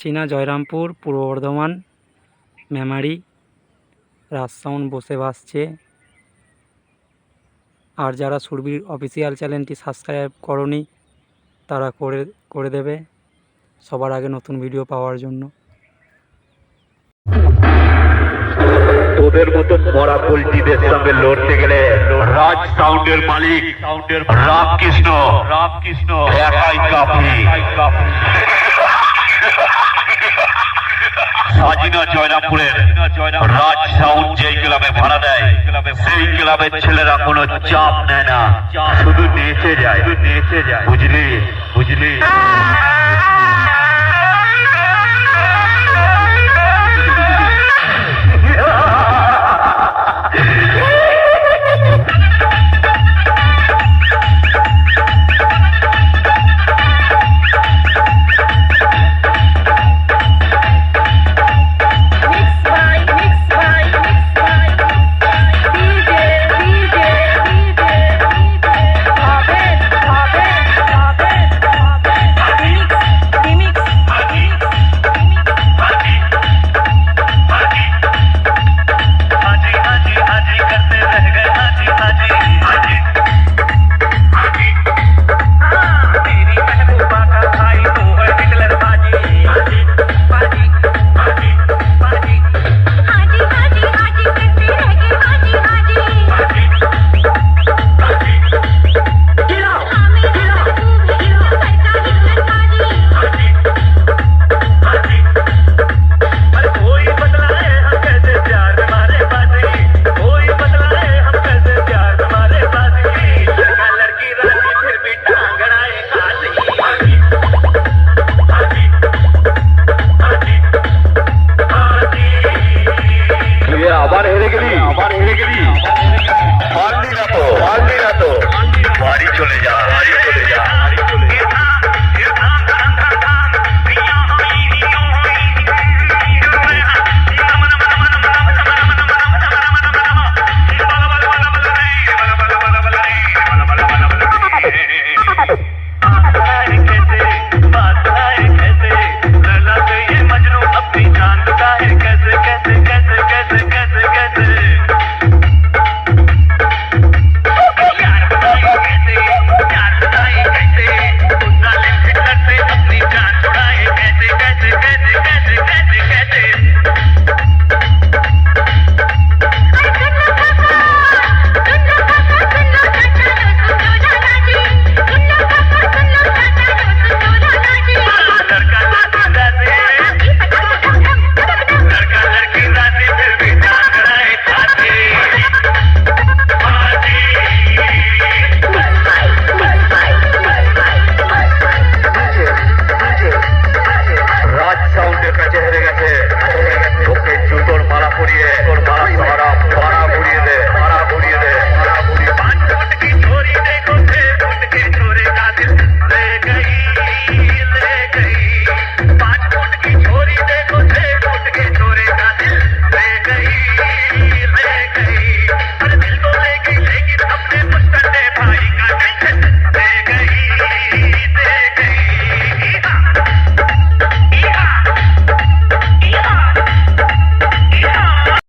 চীনা জয়রামপুর পূর্ব বর্ধমান মেমারি রাজসাউন্ড বসে ভাসছে। আর যারা সুরবির অফিসিয়াল চ্যানেলটি সাবস্ক্রাইব করনি তারা করে করে দেবে সবার আগে নতুন ভিডিও পাওয়ার জন্য। তোদের মতো মরা পোল্ট্রিদের সঙ্গে লড়তে গেলে রাজ সাউন্ডের মালিক সাউন্ডের রামকৃষ্ণ। রামকৃষ্ণ। একাই কাফি সাজিনা জয়রামপুরের রাজ সাউন্ড যে ক্লাবে ভাড়া দেয়, সেই ক্লাবের ছেলেরা কোনো চাপ নেয় না। শুধু নেচে যায় নেচে যায়। বুঝলি? বুঝলি?